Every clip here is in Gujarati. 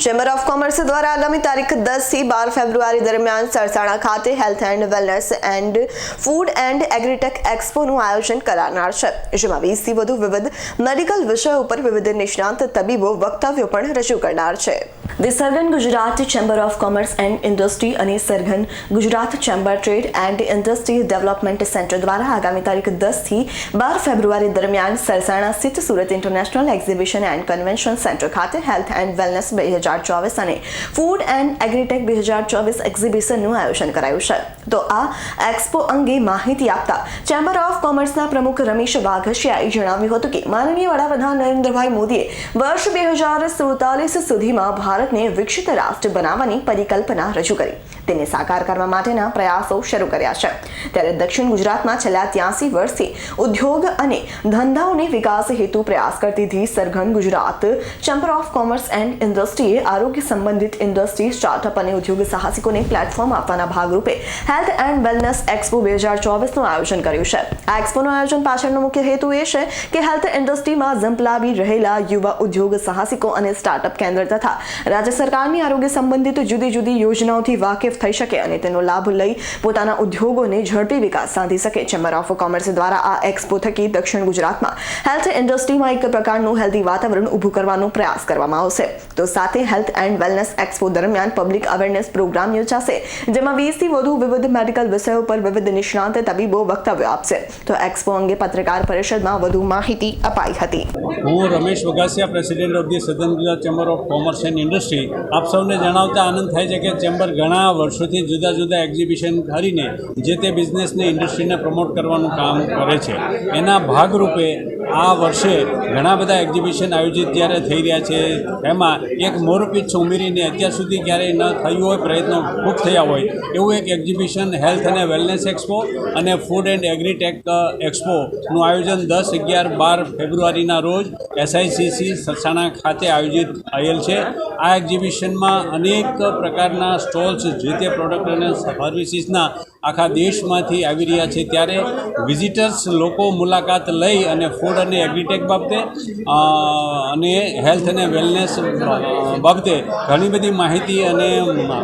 ચેમ્બર ઓફ કોમર્સ દ્વારા આગામી તારીખ દસથી બાર ફેબ્રુઆરી દરમિયાન સરસાણા ખાતે health and wellness and food and agritech એક્સપોનું આયોજન કરાનાર છે. જેમાં વીસથી વધુ વિવિધ મેડિકલ વિષયો ઉપર વિવિધ નિષ્ણાંત તબીબો વક્તવ્યો પણ રજૂ કરનાર છે. The southern Gujarat chamber of commerce and industry અને southern Gujarat chamber trade and industry development centre દ્વારા આગામી તારીખ દસથી બાર ફેબ્રુઆરી દરમિયાન સરસાણા સ્થિત Surat international exhibition and convention centre ખાતે હેલ્થ એન્ડ વેલનેસ બે હજાર ચોવીસ અને ફૂડ એન્ડ એગ્રીટેક બે હજાર ચોવીસ એક્ઝિબિશનનું આયોજન કરાયું છે. તો આ એક્સપો અંગે માહિતી આપતા ચેમ્બર ઓફ કોમર્સના પ્રમુખ રમેશ વાઘસિયાએ જણાવ્યું હતું કે માનનીય વડાપ્રધાન નરેન્દ્રભાઈ મોદીએ વર્ષ બે હજાર સુડતાલીસ સુધીમાં ભારતને વિકસિત રાષ્ટ્ર બનાવવાની પરિકલ્પના રજૂ કરી. તેને સાકાર કરવા માટેના પ્રયાસો શરૂ કર્યા છે. ત્યારે દક્ષિણ ગુજરાતમાં છેલ્લા ત્યાસી વર્ષથી ઉદ્યોગ અને ધંધાઓને વિકાસ હેતુ પ્રયાસ કરતી the southern Gujarat chamber of commerce and આરોગ્ય સંબંધિત ઇન્ડસ્ટ્રી સ્ટાર્ટઅપ અને ઉદ્યોગ સાહસિકોને પ્લેટફોર્મ આપવાના ભાગરૂપે હેલ્થ એન્ડ વેલનેસ એક્સપો બે હજાર ચોવીસનું આયોજન કર્યું છે. આ એક્સપોનું આયોજન પાછળનો મુખ્ય હેતુ એ છે કે હેલ્થ ઇન્ડસ્ટ્રીમાં ઝંપલાવી રહેલા યુવા ઉદ્યોગ સાહસિકો અને સ્ટાર્ટઅપ કેન્દ્ર તથા રાજ્ય સરકારની આરોગ્ય સંબંધિત જુદી જુદી યોજનાઓથી વાકેફ થઈ શકે અને તેનો લાભ લઈ પોતાના ઉદ્યોગોને ઝડપી વિકાસ સાધી શકે. ચેમ્બર ઓફ કોમર્સ દ્વારા આ એક્સપો થકી દક્ષિણ ગુજરાતમાં હેલ્થ ઇન્ડસ્ટ્રીમાં એક પ્રકારનું હેલ્ધી વાતાવરણ ઊભું કરવાનો પ્રયાસ કરવામાં આવશે. તો સાથે હેલ્થ એન્ડ વેલનેસ એક્સપો દરમિયાન પબ્લિક અવેરનેસ પ્રોગ્રામ યોજાશે, જેમાં વીસથી વધુ વિવિધ મેડિકલ વિષયો પર વિવિધ નિષ્ણાંત તબીબો વક્તવ્ય આપશે. તો એક્સપો અંગે પત્રકાર પરિષદમાં વધુ માહિતી અપાઈ હતી. હું Ramesh Vaghasiya president of the southern Gujarat chamber of commerce and industry આપ સૌને જણાવતા આનંદ થાય છે કે ચેમ્બર ઘણા વર્ષોથી જુદા જુદા એક્ઝિબિશન કરીને જે તે બિઝનેસને ઇન્ડસ્ટ્રીને પ્રમોટ કરવાનું કામ કરે છે. એના ભાગરૂપે આ વર્ષે ઘણા બધા એક્ઝિબિશન આયોજિત જ્યારે થઈ રહ્યા છે, એમાં એક મોરપીછ ઉમેરીને અત્યાર સુધી ક્યારેય ન થયું હોય, પ્રયત્નો ખૂબ થયા હોય. એવું એક એક્ઝિબિશન હેલ્થ અને વેલનેસ એક્સપો અને ફૂડ એન્ડ એગ્રીટેક એક્સપોનું આયોજન દસ અગિયાર બાર ફેબ્રુઆરીના રોજ એસઆઈસીસી સરસાણા ખાતે આયોજિત થયેલ છે. આ એક્ઝિબિશનમાં અનેક પ્રકારના સ્ટોલ્સ જે તે પ્રોડક્ટ અને સર્વિસીસના આખા દેશમાંથી આવી રહ્યા છે. ત્યારે વિઝિટર્સ લોકો મુલાકાત લઈ અને ફૂડ અને એગ્રીટેક બાબતે અને હેલ્થ અને વેલનેસ બાબતે ઘણી બધી માહિતી અને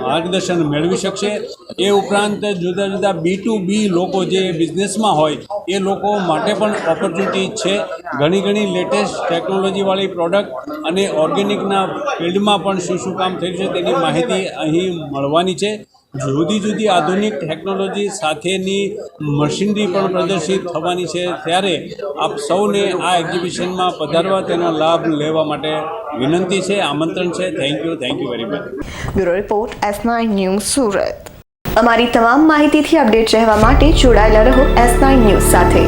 માર્ગદર્શન મેળવી શકશે. એ ઉપરાંત જુદા જુદા બી ટુ બી લોકો જે બિઝનેસમાં હોય, એ લોકો માટે પણ ઓપોર્ચ્યુનિટી છે. ઘણી ઘણી લેટેસ્ટ ટેકનોલોજીવાળી પ્રોડક્ટ અને ઓર્ગેનિકના ફિલ્ડમાં પણ શું શું કામ થયું છે તેની માહિતી અહીં મળવાની છે. જુદી જુદી આધુનિક ટેકનોલોજી સાથેની મશીનરી પણ પ્રદર્શિત થવાની છે. ત્યારે આપ સૌને આ એક્ઝિબિશનમાં પધારવા તેનો લાભ લેવા માટે વિનંતી છે, આમંત્રણ છે. Thank you thank you very much bureau report S nine news Surat. અમારી તમામ માહિતીથી અપડેટ રહેવા માટે જોડાયેલા રહો એસ નાઇન ન્યૂઝ સાથે.